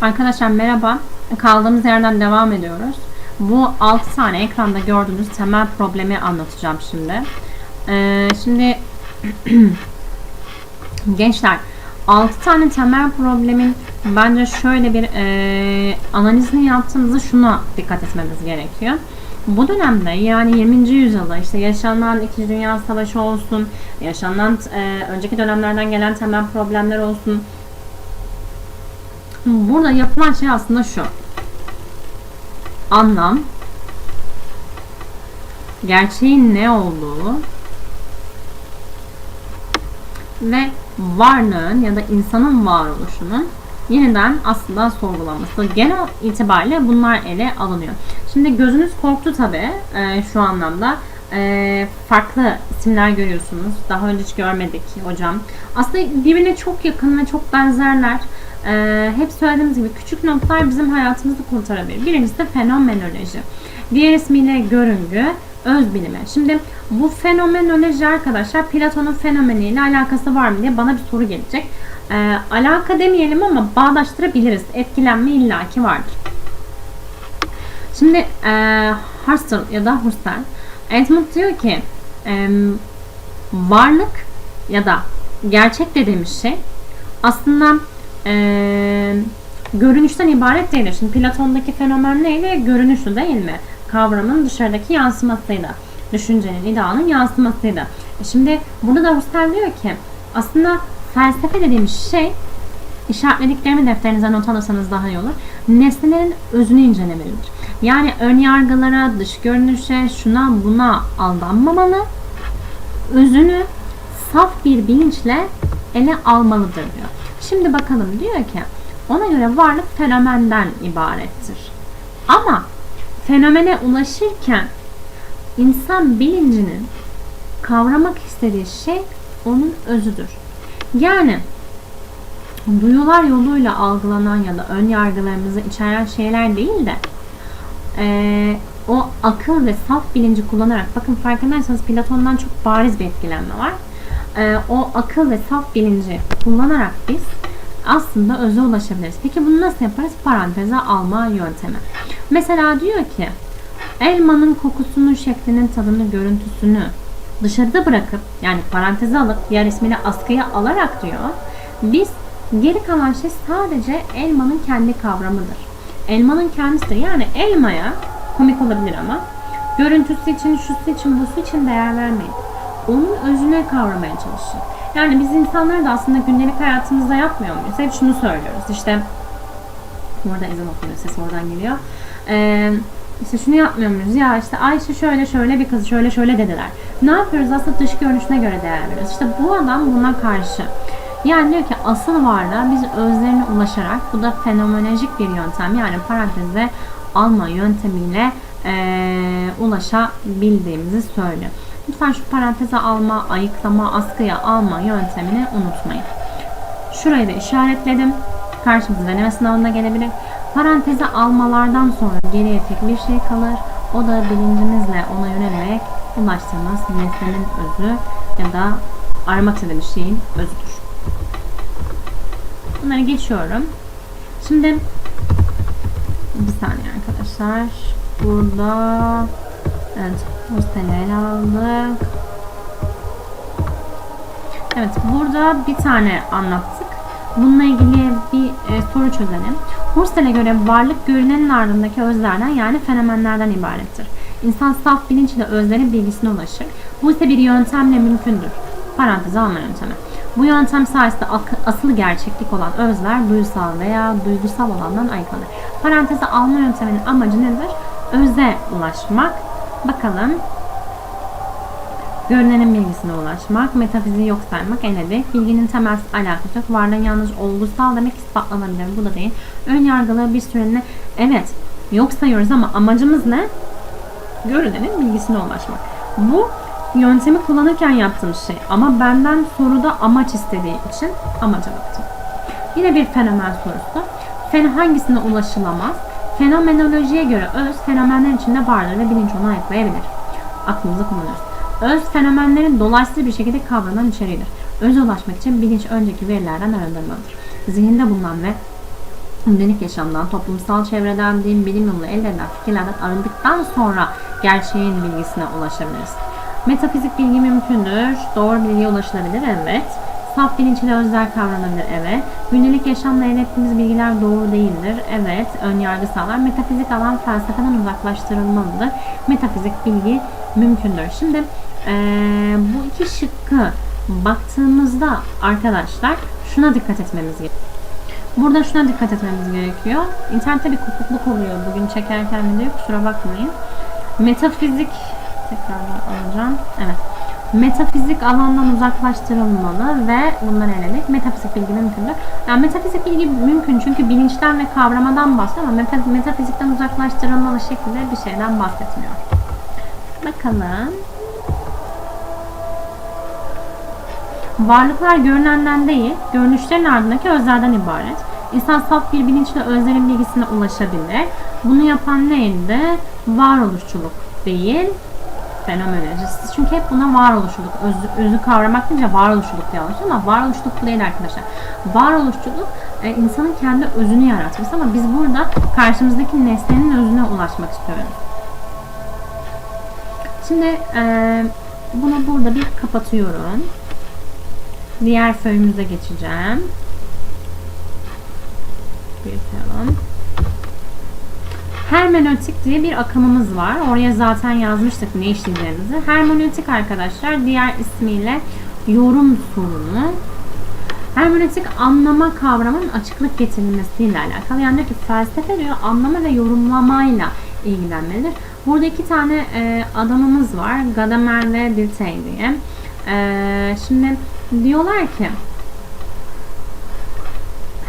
Arkadaşlar merhaba. Kaldığımız yerden devam ediyoruz. Bu 6 tane ekranda gördüğünüz temel problemi anlatacağım şimdi. Ee, şimdi gençler 6 tane temel problemin bence şöyle bir e, analizini yaptığımızda şuna dikkat etmemiz gerekiyor. Bu dönemde yani 20. yüzyılda işte yaşanan 2. Dünya Savaşı olsun, yaşanan e, önceki dönemlerden gelen temel problemler olsun, Burada yapılan şey aslında şu. Anlam, gerçeğin ne olduğu ve varlığın ya da insanın varoluşunun yeniden aslında sorgulanması. Genel itibariyle bunlar ele alınıyor. Şimdi gözünüz korktu tabi e, şu anlamda. E, farklı isimler görüyorsunuz. Daha önce hiç görmedik hocam. Aslında birbirine çok yakın ve çok benzerler. Ee, hep söylediğimiz gibi küçük noktalar bizim hayatımızı kurtarabilir. Birincisi de fenomenoloji. Diğer ismiyle görüngü, öz bilimi. Şimdi bu fenomenoloji arkadaşlar Platon'un fenomeniyle alakası var mı diye bana bir soru gelecek. Ee, alaka demeyelim ama bağdaştırabiliriz. Etkilenme illaki vardır. Şimdi e, Husserl ya da Husserl Edmund diyor ki e, varlık ya da gerçek dediğimiz şey aslında e, görünüşten ibaret değildir. Şimdi Platon'daki fenomen neyle? Görünüşü değil mi? Kavramın dışarıdaki yansımasıyla. Düşüncenin, idealın yansımasıyla. E şimdi burada da Husserl diyor ki aslında felsefe dediğimiz şey işaretlediklerimi defterinize not alırsanız daha iyi olur. Nesnelerin özünü incelemelidir. Yani ön yargılara, dış görünüşe, şuna buna aldanmamalı. Özünü saf bir bilinçle ele almalıdır diyor. Şimdi bakalım diyor ki ona göre varlık fenomenden ibarettir. Ama fenomene ulaşırken insan bilincinin kavramak istediği şey onun özüdür. Yani duyular yoluyla algılanan ya da ön yargılarımızı içeren şeyler değil de e, o akıl ve saf bilinci kullanarak bakın farkındaysanız Platon'dan çok bariz bir etkilenme var e, o akıl ve saf bilinci kullanarak biz aslında öze ulaşabiliriz. Peki bunu nasıl yaparız? Paranteze alma yöntemi. Mesela diyor ki elmanın kokusunu, şeklinin tadını, görüntüsünü dışarıda bırakıp yani paranteze alıp diğer ismiyle askıya alarak diyor biz geri kalan şey sadece elmanın kendi kavramıdır. Elmanın kendisidir. Yani elmaya komik olabilir ama görüntüsü için, şusu için, busu için değer vermeyin onun özüne kavramaya çalışın. Yani biz insanlar da aslında gündelik hayatımızda yapmıyor muyuz? Hep şunu söylüyoruz. İşte orada ezan okunuyor, ses oradan geliyor. Ee, işte şunu yapmıyor muyuz? Ya işte Ayşe şöyle şöyle bir kız şöyle şöyle dediler. Ne yapıyoruz? Aslında dış görünüşüne göre değer veriyoruz. İşte bu adam buna karşı. Yani diyor ki asıl varlığa biz özlerine ulaşarak bu da fenomenolojik bir yöntem yani paranteze alma yöntemiyle e, ulaşabildiğimizi söylüyor. Lütfen şu paranteze alma, ayıklama, askıya alma yöntemini unutmayın. Şurayı da işaretledim. Karşımıza deneme sınavında gelebilir. Paranteze almalardan sonra geriye tek bir şey kalır. O da bilincimizle ona yönelerek ulaştığımız nesnenin özü ya da aramak istediğimiz şeyin özüdür. Bunları geçiyorum. Şimdi bir saniye arkadaşlar. Burada evet Hostel'e aldık. Evet burada bir tane anlattık. Bununla ilgili bir e, soru çözelim. Husserl'e göre varlık görünenin ardındaki özlerden yani fenomenlerden ibarettir. İnsan saf bilinçle özlerin bilgisine ulaşır. Bu ise bir yöntemle mümkündür. Parantez alma yöntemi. Bu yöntem sayesinde asıl gerçeklik olan özler duysal veya duygusal olandan ayıklanır. Paranteze alma yönteminin amacı nedir? Öze ulaşmak. Bakalım Görünenin bilgisine ulaşmak, metafiziği yok saymak, eledik. Bilginin temel alakası yok. Varlığın yalnız olgusal demek ispatlanabilir. Bu da değil. Ön yargılı bir süreliğine evet yok sayıyoruz ama amacımız ne? Görünenin bilgisine ulaşmak. Bu yöntemi kullanırken yaptığım şey ama benden soruda amaç istediği için amaca baktım. Yine bir fenomen sorusu. Fen hangisine ulaşılamaz? Fenomenolojiye göre öz fenomenler içinde vardır ve bilinç onu ayıklayabilir. Aklımızı kullanıyoruz. Öz fenomenlerin dolayısıyla bir şekilde kavranan içeriğidir. Öze ulaşmak için bilinç önceki verilerden arındırmalıdır. Zihinde bulunan ve gündelik yaşamdan, toplumsal çevreden, din, bilim yoluyla elde edilen fikirlerden arındıktan sonra gerçeğin bilgisine ulaşabiliriz. Metafizik bilgi mümkündür. Doğru bilgiye ulaşılabilir, evet. Saf bilinç ile özler kavranabilir, evet. Gündelik yaşamla elde ettiğimiz bilgiler doğru değildir, evet. Ön yargı sağlar. Metafizik alan felsefeden uzaklaştırılmalıdır. Metafizik bilgi mümkündür. Şimdi eee, bu iki şıkkı baktığımızda arkadaşlar şuna dikkat etmemiz gerekiyor. Burada şuna dikkat etmemiz gerekiyor. İnternette bir kopukluk oluyor bugün çekerken videoyu kusura bakmayın. Metafizik tekrardan alacağım. Evet. Metafizik alandan uzaklaştırılmalı ve bundan eledik. Metafizik bilgi mümkündür. Yani metafizik bilgi mümkün çünkü bilinçten ve kavramadan bahsediyor ama meta- metafizikten uzaklaştırılmalı şekilde bir şeyden bahsetmiyor. Bakalım. Varlıklar görünenden değil, görünüşlerin ardındaki özlerden ibaret. İnsan saf bir bilinçle özlerin bilgisine ulaşabilir. Bunu yapan neydi? Varoluşçuluk değil, fenomenolojisi. Çünkü hep buna varoluşçuluk, özü, özü kavramak deyince varoluşçuluk anlaşılıyor ama varoluşçuluk değil arkadaşlar. Varoluşçuluk e, insanın kendi özünü yaratması ama biz burada karşımızdaki nesnenin özüne ulaşmak istiyoruz. Şimdi e, bunu burada bir kapatıyorum. Diğer föyümüze geçeceğim. Büyütelim. Hermenötik diye bir akımımız var. Oraya zaten yazmıştık ne işleyeceğimizi. Hermenötik arkadaşlar diğer ismiyle yorum sorunu. Hermenötik anlama kavramının açıklık getirilmesiyle alakalı. Yani diyor ki felsefe diyor anlama ve yorumlamayla ilgilenmelidir. Burada iki tane e, adamımız var. Gadamer ve Dilthey diye. E, şimdi diyorlar ki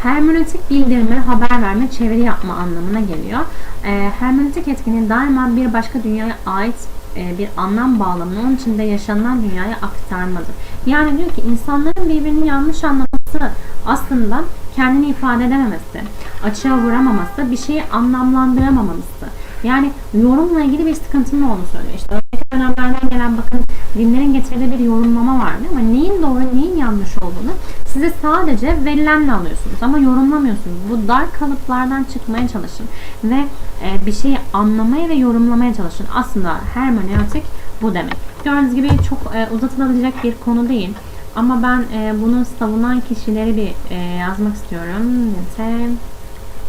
hermenötik bildirme, haber verme, çeviri yapma anlamına geliyor. E, hermenötik etkinliği daima bir başka dünyaya ait e, bir anlam bağlamını onun içinde yaşanan dünyaya aktarmadır. Yani diyor ki insanların birbirini yanlış anlaması aslında kendini ifade edememesi, açığa vuramaması, bir şeyi anlamlandıramaması. Yani yorumla ilgili bir sıkıntının olduğunu söylüyor. İşte önceki dönemlerden gelen bakın dinlerin getirdiği bir yorumlama vardı ama neyin doğru neyin yanlış olduğunu size sadece verilenle alıyorsunuz ama yorumlamıyorsunuz. Bu dar kalıplardan çıkmaya çalışın ve e, bir şeyi anlamaya ve yorumlamaya çalışın. Aslında hermeneutik bu demek. Gördüğünüz gibi çok e, uzatılabilecek bir konu değil. Ama ben e, bunu savunan kişileri bir e, yazmak istiyorum. Nete,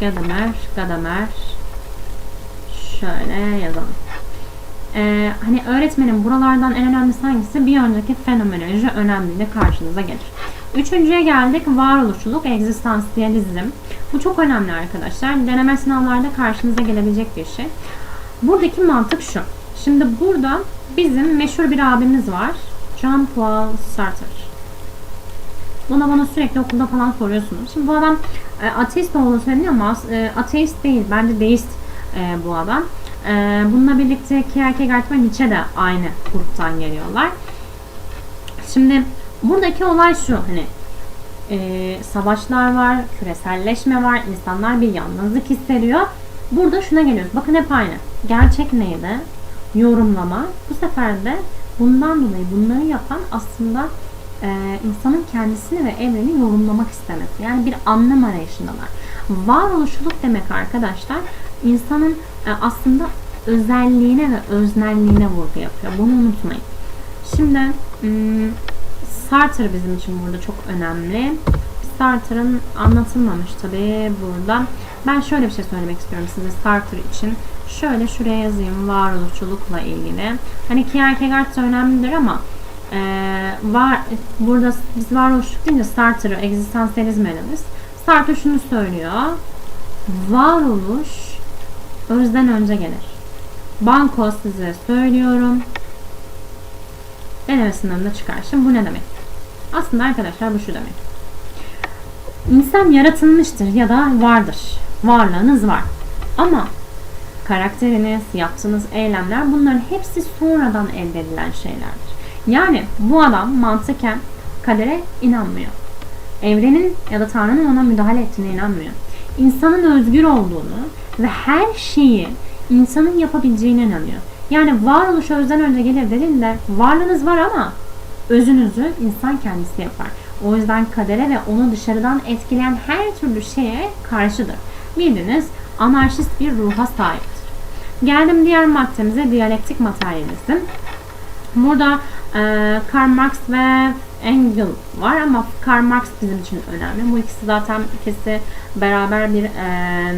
Gadamer, Gadamer, şöyle yazalım. Ee, hani öğretmenin buralardan en önemlisi hangisi? Bir önceki fenomenoloji önemliyle karşınıza gelir. Üçüncüye geldik. Varoluşçuluk, egzistansiyalizm. Bu çok önemli arkadaşlar. Deneme sınavlarda karşınıza gelebilecek bir şey. Buradaki mantık şu. Şimdi burada bizim meşhur bir abimiz var. Jean-Paul Sartre. Buna bana sürekli okulda falan soruyorsunuz. Şimdi bu adam e, ateist olduğunu söyleniyor ama e, ateist değil. Bence deist e, bu adam. E, bununla birlikte Kierkegaard ve Nietzsche de aynı gruptan geliyorlar. Şimdi buradaki olay şu hani e, savaşlar var, küreselleşme var, insanlar bir yalnızlık hissediyor. Burada şuna geliyoruz. Bakın hep aynı. Gerçek neydi? Yorumlama. Bu sefer de bundan dolayı bunları yapan aslında e, insanın kendisini ve evreni yorumlamak istemesi. Yani bir anlam arayışındalar. Varoluşçuluk demek arkadaşlar insanın e, aslında özelliğine ve öznelliğine vurgu yapıyor. Bunu unutmayın. Şimdi hmm, Sartre bizim için burada çok önemli. Sartre'ın anlatılmamış tabi burada. Ben şöyle bir şey söylemek istiyorum size Sartre için. Şöyle şuraya yazayım varoluşçulukla ilgili. Hani Kierkegaard da önemlidir ama e, var burada biz varoluşçuluk deyince Sartre egzistansiyalizm elimiz. Sartre şunu söylüyor. Varoluş özden önce gelir. Banko size söylüyorum. Deneme sınavında çıkar. Şimdi bu ne demek? Aslında arkadaşlar bu şu demek. İnsan yaratılmıştır ya da vardır. Varlığınız var. Ama karakteriniz, yaptığınız eylemler bunların hepsi sonradan elde edilen şeylerdir. Yani bu adam mantıken kadere inanmıyor. Evrenin ya da Tanrı'nın ona müdahale ettiğine inanmıyor. İnsanın özgür olduğunu ve her şeyi insanın yapabileceğine inanıyor. Yani varoluş özden önce gelir dediğinde varlığınız var ama özünüzü insan kendisi yapar. O yüzden kadere ve onu dışarıdan etkileyen her türlü şeye karşıdır. bildiğiniz anarşist bir ruha sahiptir. Geldim diğer maddemize diyalektik materyalizm. Burada e, Karl Marx ve Engel var ama Karl Marx bizim için önemli. Bu ikisi zaten ikisi beraber bir e,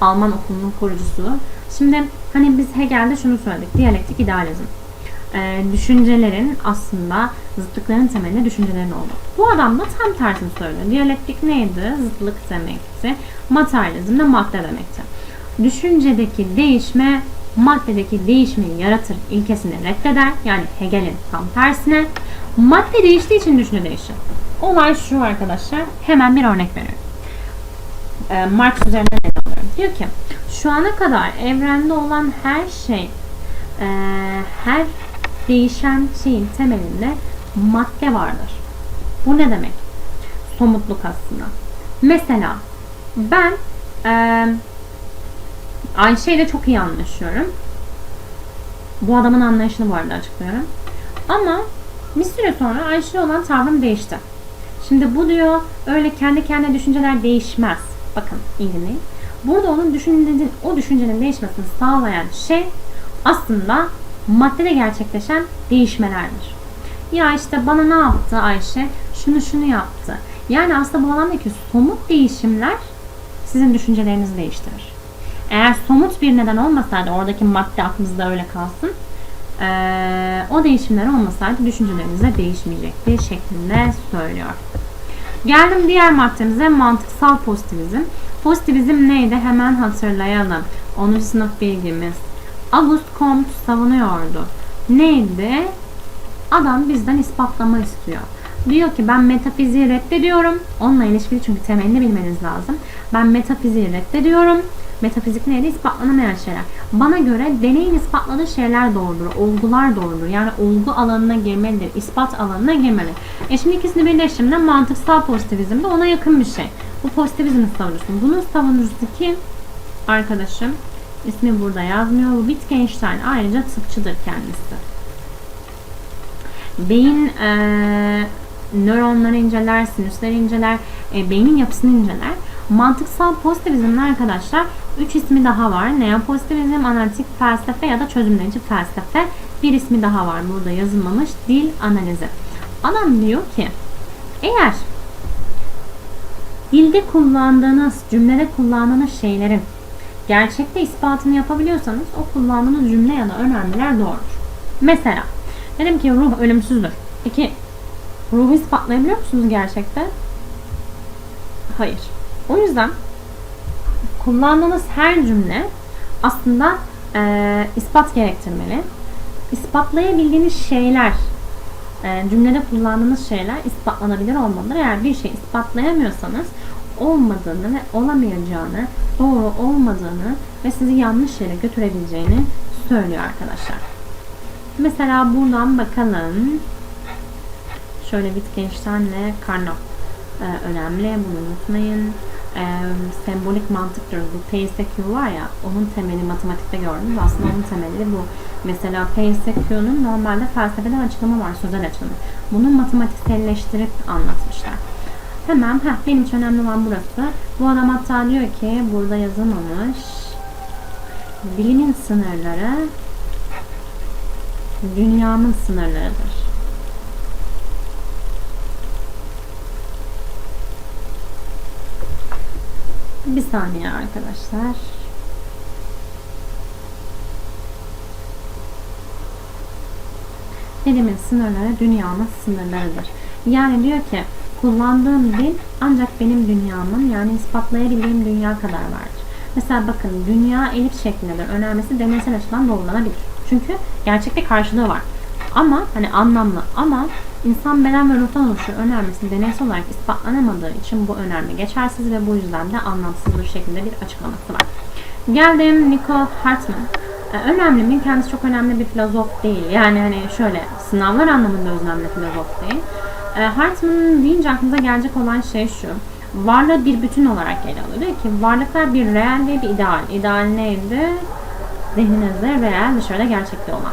Alman okulunun kurucusu. Şimdi hani biz Hegel'de şunu söyledik. Diyalektik idealizm. E, düşüncelerin aslında zıtlıkların temelinde düşüncelerin olduğu. Bu adam da tam tersini söylüyor. Diyalektik neydi? Zıtlık demekti. Materyalizm de madde demekti. Düşüncedeki değişme maddedeki değişmeyi yaratır ilkesini reddeder. Yani Hegel'in tam tersine. Madde değiştiği için düşünce değişir. Olay şu arkadaşlar. Hemen bir örnek veriyorum. Ee, Marx üzerinden. Diyor ki şu ana kadar evrende olan her şey e, her değişen şeyin temelinde madde vardır. Bu ne demek? Somutluk aslında. Mesela ben e, Ayşe ile çok iyi anlaşıyorum. Bu adamın anlayışını bu arada açıklıyorum. Ama bir süre sonra Ayşe olan tavrım değişti. Şimdi bu diyor öyle kendi kendine düşünceler değişmez. Bakın iyi dinleyin. Burada onun düşüncenin, o düşüncenin değişmesini sağlayan şey aslında maddede gerçekleşen değişmelerdir. Ya işte bana ne yaptı Ayşe? Şunu şunu yaptı. Yani aslında bu alandaki somut değişimler sizin düşüncelerinizi değiştirir. Eğer somut bir neden olmasaydı oradaki madde aklınızda öyle kalsın. Ee, o değişimler olmasaydı düşünceleriniz de değişmeyecekti şeklinde söylüyor. Geldim diğer maddemize mantıksal pozitivizm. Pozitivizm neydi? Hemen hatırlayalım. 10. sınıf bilgimiz. Auguste Comte savunuyordu. Neydi? Adam bizden ispatlama istiyor. Diyor ki ben metafiziği reddediyorum. Onunla ilişkili çünkü temelini bilmeniz lazım. Ben metafiziği reddediyorum. Metafizik neydi? İspatlanamayan şeyler. Bana göre deneyin ispatladığı şeyler doğrudur. Olgular doğrudur. Yani olgu alanına girmelidir. ispat alanına girmeli. E şimdi ikisini birleştirdiğimde mantıksal pozitivizm de ona yakın bir şey. Bu pozitivizmin savunucusu. Bunun savunucusu kim? Arkadaşım. İsmi burada yazmıyor. Bu Wittgenstein. Ayrıca tıpçıdır kendisi. Beyin e, nöronları inceler, sinüsleri inceler, e, beynin yapısını inceler. Mantıksal pozitivizmin arkadaşlar 3 ismi daha var. Neopozitivizm, analitik felsefe ya da çözümleyici felsefe. Bir ismi daha var burada yazılmamış. Dil analizi. Adam diyor ki eğer dilde kullandığınız, cümlede kullandığınız şeylerin gerçekte ispatını yapabiliyorsanız o kullandığınız cümle ya da önermeler doğrudur. Mesela dedim ki ruh ölümsüzdür. Peki ruhu ispatlayabiliyor musunuz gerçekte? Hayır. O yüzden kullandığınız her cümle aslında e, ispat gerektirmeli. İspatlayabildiğiniz şeyler, e, cümlede kullandığınız şeyler ispatlanabilir olmalıdır. Eğer bir şey ispatlayamıyorsanız olmadığını ve olamayacağını, doğru olmadığını ve sizi yanlış yere götürebileceğini söylüyor arkadaşlar. Mesela buradan bakalım. Şöyle Wittgenstein'le Carnot e, önemli. Bunu unutmayın e, sembolik mantık diyoruz. Bu PSQ var ya onun temeli matematikte gördüm. Aslında onun temeli bu. Mesela PSQ'nun normalde felsefeden açıklama var. Sözel açılımı. Bunu matematikselleştirip anlatmışlar. Hemen heh, benim için önemli olan burası. Bu adam hatta diyor ki burada yazılmamış. Bilimin sınırları dünyanın sınırlarıdır. Bir saniye arkadaşlar. Bilimin sınırları dünyanın sınırlarıdır. Yani diyor ki kullandığım dil ancak benim dünyamın yani ispatlayabildiğim dünya kadar vardır. Mesela bakın dünya elip şeklindedir. Önermesi deneysel açıdan doğrulanabilir. Çünkü gerçekte karşılığı var. Ama hani anlamlı ama insan beden ve ruhtan oluşuyor önermesi deneysel olarak ispatlanamadığı için bu önerme geçersiz ve bu yüzden de anlamsız bir şekilde bir açıklaması var. Geldim Nico Hartman. Ee, önemli mi? Kendisi çok önemli bir filozof değil. Yani hani şöyle sınavlar anlamında önemli filozof değil. Ee, Hartman deyince aklınıza gelecek olan şey şu. Varlığı bir bütün olarak ele alıyor. Diyor ki varlıklar bir reel ve bir ideal. İdeal neydi? Zihninizde reel dışarıda gerçekte olan.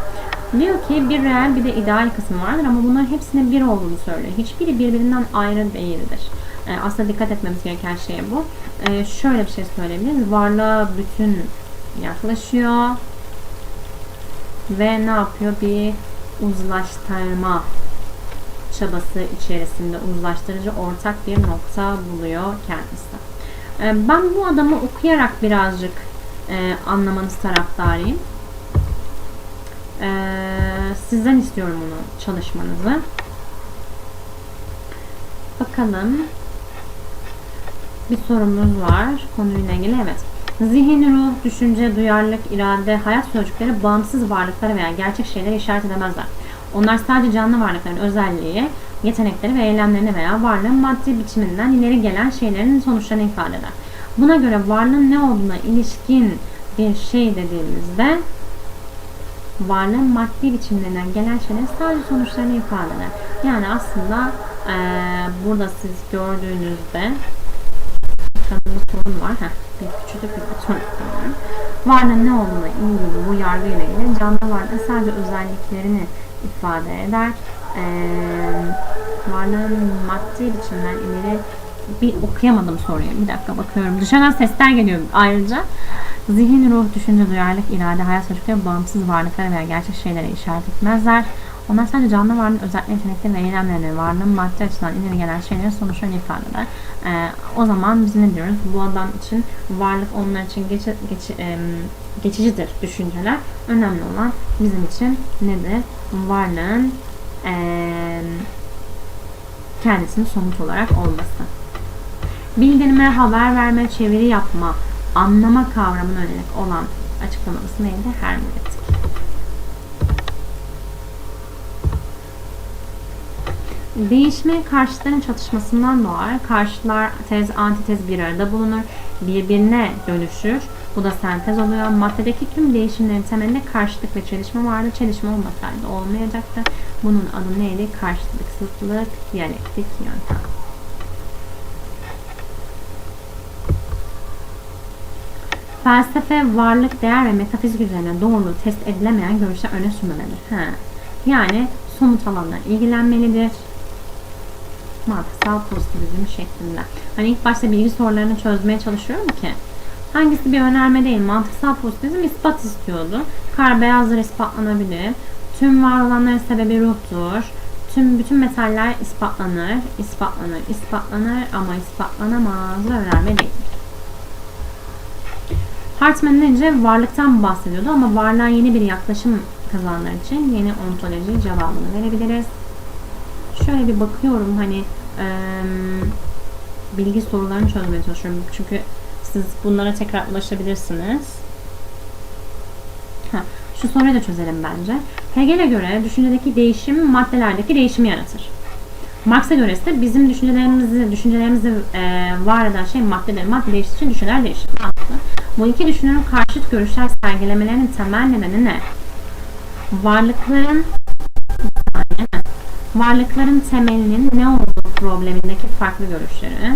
Diyor ki bir reel bir de ideal kısmı vardır ama bunların hepsinin bir olduğunu söylüyor. Hiçbiri birbirinden ayrı değildir. E, aslında dikkat etmemiz gereken şey bu. E, şöyle bir şey söyleyebiliriz. Varlığa bütün yaklaşıyor ve ne yapıyor? Bir uzlaştırma çabası içerisinde uzlaştırıcı ortak bir nokta buluyor kendisi. E, ben bu adamı okuyarak birazcık e, anlamanız taraftarıyım. E, sizden istiyorum onu çalışmanızı. Bakalım. Bir sorumuz var konuyla ilgili. Evet. Zihin, ruh, düşünce, duyarlılık, irade, hayat sözcükleri bağımsız varlıkları veya gerçek şeyleri işaret edemezler. Onlar sadece canlı varlıkların özelliği, yetenekleri ve eylemlerini veya varlığın maddi biçiminden ileri gelen şeylerin sonuçlarını ifade eder. Buna göre varlığın ne olduğuna ilişkin bir şey dediğimizde varlığın maddi biçimlerinden gelen şeylerin sadece sonuçlarını ifade eder. Yani aslında e, burada siz gördüğünüzde ekranında sorun var. Heh, bir küçücük bir kullanıyorum. Varlığın ne olduğuna ilgili bu yargıyla ilgili canlı varlığın sadece özelliklerini ifade eder. E, varlığın maddi biçimden ileri bir okuyamadım soruyu. Bir dakika bakıyorum. Dışarıdan sesler geliyor ayrıca. Zihin, ruh, düşünce, duyarlılık, irade, hayat sözcükleri bağımsız varlıklara veya gerçek şeylere işaret etmezler. Onlar sadece canlı varlığın özellikle yetenekleri ve eylemlerini, varlığın maddi açıdan ileri gelen şeylerin sonuçlarını ifade eder. Ee, o zaman biz ne diyoruz? Bu adam için varlık onlar için geçi, geçi, e, geçicidir düşünceler. Önemli olan bizim için nedir? Varlığın e, kendisinin somut olarak olması. Bildirme, haber verme, çeviri yapma, anlama kavramına yönelik olan açıklaması neydi? Hermeneutik. Değişme karşıtların çatışmasından doğar. Karşıtlar tez, antitez bir arada bulunur. Birbirine dönüşür. Bu da sentez oluyor. Maddedeki tüm değişimlerin temelinde karşıtlık ve çelişme vardı. Çelişme olmasaydı olmayacaktı. Bunun adı neydi? Karşıtlık, zıtlık, diyalektik yöntem. Felsefe, varlık, değer ve metafizik üzerine doğruluğu test edilemeyen görüşler öne sürmelidir. He. Yani somut alanla ilgilenmelidir. Mantıksal pozitivizm şeklinde. Hani ilk başta bilgi sorularını çözmeye çalışıyorum ki hangisi bir önerme değil. Mantıksal pozitivizm ispat istiyordu. Kar beyazdır ispatlanabilir. Tüm var olanların sebebi ruhtur. Tüm bütün metaller ispatlanır, ispatlanır, ispatlanır ama ispatlanamaz ve önerme değil. Hartman önce varlıktan bahsediyordu ama varlığa yeni bir yaklaşım kazananlar için yeni ontoloji cevabını verebiliriz. Şöyle bir bakıyorum hani e, bilgi sorularını çözmeye çalışıyorum. Çünkü siz bunlara tekrar ulaşabilirsiniz. Ha, şu soruyu da çözelim bence. Hegel'e göre düşüncedeki değişim maddelerdeki değişimi yaratır. Marx'a göre ise bizim düşüncelerimizi, düşüncelerimizi e, var eden şey maddeler. Madde değiştiği için düşünceler değişir. Mantıklı. Bu iki düşünürün karşıt görüşler sergilemelerinin temel nedeni ne? Varlıkların varlıkların temelinin ne olduğu problemindeki farklı görüşleri,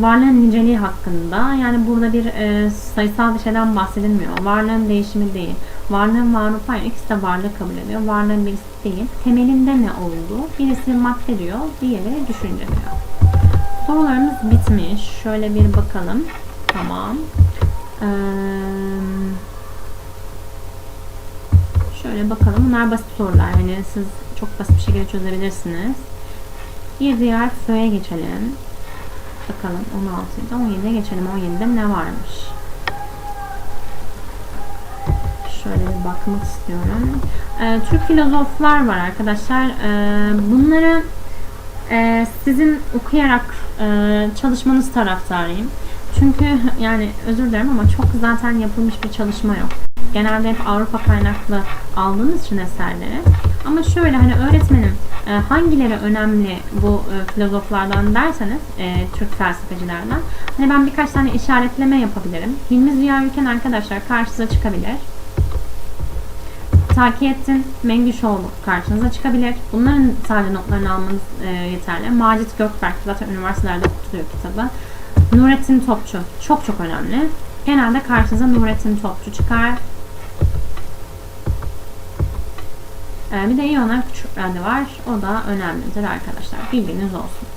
varlığın niceliği hakkında yani burada bir e, sayısal bir şeyden bahsedilmiyor. Varlığın değişimi değil. Varlığın var hayır ikisi de varlığı kabul ediyor. Varlığın birisi değil. Temelinde ne olduğu. Birisi madde diyor, diğeri düşünce diyor. Sorularımız bitmiş. Şöyle bir bakalım. Tamam. Ee, şöyle bakalım. Bunlar basit sorular. Hani siz çok basit bir şekilde çözebilirsiniz. Bir diğer föye geçelim. Bakalım 16'da 17'ye geçelim. 17'de ne varmış? Şöyle bir bakmak istiyorum. Ee, Türk filozoflar var arkadaşlar. Ee, bunları e, sizin okuyarak e, çalışmanız taraftarıyım. Çünkü yani özür dilerim ama çok zaten yapılmış bir çalışma yok. Genelde hep Avrupa kaynaklı aldığınız için eserleri. Ama şöyle hani öğretmenim e, hangileri önemli bu e, filozoflardan derseniz e, Türk felsefecilerden hani ben birkaç tane işaretleme yapabilirim. Hilmi Ziya Ülken arkadaşlar karşınıza çıkabilir. Takiyettin Mengüşoğlu karşınıza çıkabilir. Bunların sadece notlarını almanız yeterli. Macit Gökberk zaten üniversitelerde okutuluyor kitabı. Nurettin Topçu çok çok önemli. Genelde karşınıza Nurettin Topçu çıkar. Ee, bir de İona Küçükradi var. O da önemlidir arkadaşlar. Bilginiz olsun.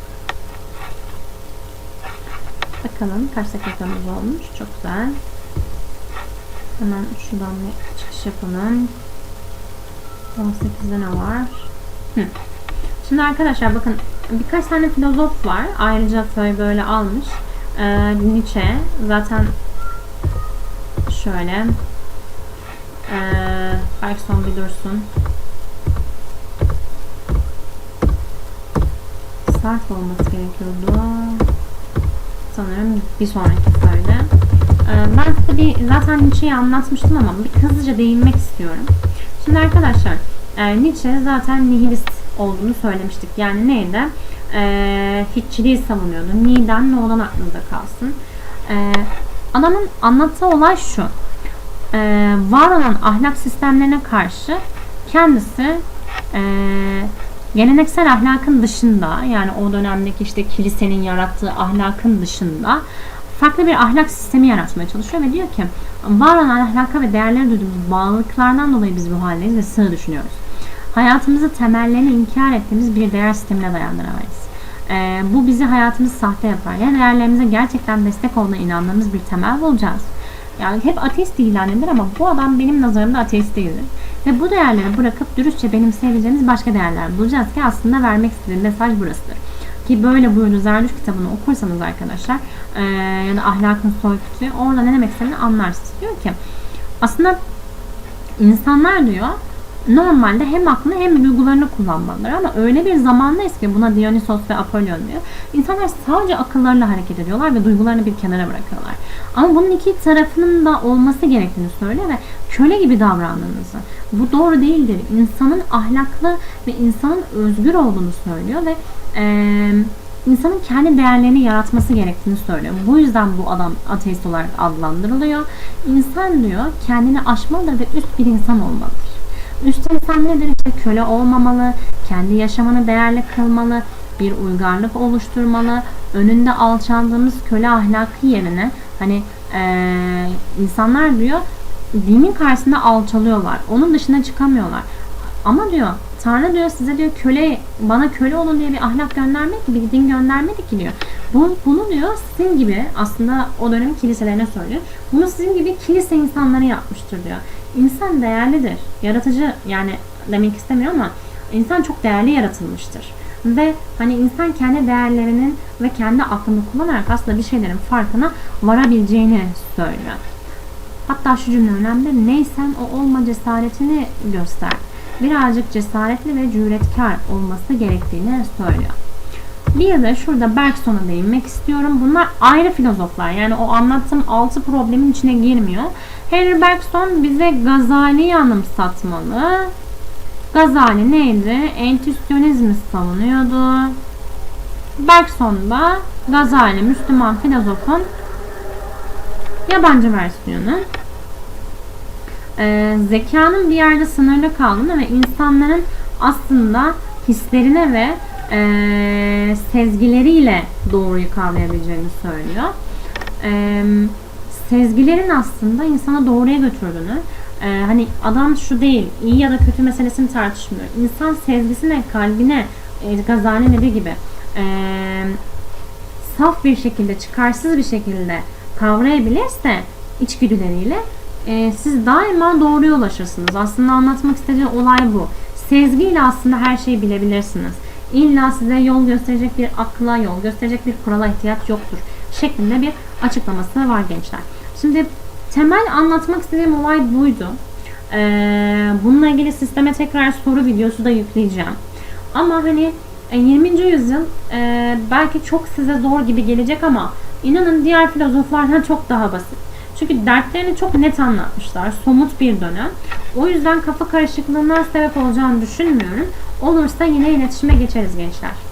Bakalım kaç dakikamız olmuş. Çok güzel. Hemen şuradan bir çıkış yapalım. 18'de ne var? Hı. Şimdi arkadaşlar bakın birkaç tane filozof var. Ayrıca Föy böyle almış. Ee, Nietzsche zaten şöyle ee, Bergson bir dursun. Sarf olması gerekiyordu. Sanırım bir sonraki Föy'de. Ee, ben size bir zaten Nietzsche'yi anlatmıştım ama bir hızlıca değinmek istiyorum. Şimdi arkadaşlar e, Nietzsche zaten nihilist olduğunu söylemiştik. Yani neydi? E, hiççiliği savunuyordu. Neden ne olan aklınıza kalsın. E, adamın anlattığı olay şu. E, var olan ahlak sistemlerine karşı kendisi e, geleneksel ahlakın dışında yani o dönemdeki işte kilisenin yarattığı ahlakın dışında farklı bir ahlak sistemi yaratmaya çalışıyor ve diyor ki var olan ahlaka ve değerlere duyduğumuz bağlılıklardan dolayı biz bu haldeyiz ve sığ düşünüyoruz. Hayatımızı temellerini inkar ettiğimiz bir değer sistemine dayandıramayız. Ee, bu bizi hayatımızı sahte yapar. Ya değerlerimize gerçekten destek olduğuna inandığımız bir temel bulacağız. Yani hep ateist ilan edilir ama bu adam benim nazarımda ateist değildir. Ve bu değerleri bırakıp dürüstçe benimseyebileceğimiz başka değerler bulacağız ki aslında vermek istediğim mesaj burasıdır. Ki böyle buyurdu Zerdüş kitabını okursanız arkadaşlar e, ya da ahlakın soykütü orada ne demek istediğini anlarsınız. Diyor ki aslında insanlar diyor normalde hem aklını hem duygularını kullanmalılar ama öyle bir zamandayız ki buna Dionysos ve Apollon diyor. İnsanlar sadece akıllarıyla hareket ediyorlar ve duygularını bir kenara bırakıyorlar. Ama bunun iki tarafının da olması gerektiğini söylüyor ve köle gibi davrandığınızı. Bu doğru değildir. İnsanın ahlaklı ve insanın özgür olduğunu söylüyor ve e, insanın kendi değerlerini yaratması gerektiğini söylüyor. Bu yüzden bu adam ateist olarak adlandırılıyor. İnsan diyor kendini aşmalıdır ve üst bir insan olmalıdır. Üst insan nedir? İşte köle olmamalı, kendi yaşamını değerli kılmalı, bir uygarlık oluşturmalı. Önünde alçaldığımız köle ahlakı yerine hani ee, insanlar diyor dinin karşısında alçalıyorlar. Onun dışına çıkamıyorlar. Ama diyor Tanrı diyor size diyor köle bana köle olun diye bir ahlak göndermedi ki bir din göndermedi ki diyor. Bu, bunu diyor sizin gibi aslında o dönemin kiliselerine söylüyor. Bunu sizin gibi kilise insanları yapmıştır diyor. İnsan değerlidir. Yaratıcı yani demek istemiyor ama insan çok değerli yaratılmıştır. Ve hani insan kendi değerlerinin ve kendi aklını kullanarak aslında bir şeylerin farkına varabileceğini söylüyor. Hatta şu cümle önemli. Neysen o olma cesaretini göster. Birazcık cesaretli ve cüretkar olması gerektiğini söylüyor. Bir de şurada Bergson'a değinmek istiyorum. Bunlar ayrı filozoflar. Yani o anlattığım altı problemin içine girmiyor. Henry Bergson bize Gazali'yi anımsatmalı. Gazali neydi? Entüstyonizmi savunuyordu. Bergson da Gazali Müslüman filozofun yabancı versiyonu. Ee, zekanın bir yerde sınırlı kaldığını ve insanların aslında hislerine ve e, sezgileriyle doğruyu kavrayabileceğini söylüyor. E, sezgilerin aslında insana doğruya götürdüğünü e, hani adam şu değil iyi ya da kötü meselesini tartışmıyor. İnsan sezgisine, kalbine e, Gazali dediği gibi e, saf bir şekilde, çıkarsız bir şekilde kavrayabilirse içgüdüleriyle e, siz daima doğruya ulaşırsınız. Aslında anlatmak istediği olay bu. Sezgiyle aslında her şeyi bilebilirsiniz. İlla size yol gösterecek bir akla, yol gösterecek bir kurala ihtiyaç yoktur. Şeklinde bir açıklaması var gençler. Şimdi temel anlatmak istediğim olay buydu. Ee, bununla ilgili sisteme tekrar soru videosu da yükleyeceğim. Ama hani 20. yüzyıl e, belki çok size zor gibi gelecek ama inanın diğer filozoflardan çok daha basit. Çünkü dertlerini çok net anlatmışlar. Somut bir dönem. O yüzden kafa karışıklığına sebep olacağını düşünmüyorum. Olursa yine iletişime geçeriz gençler.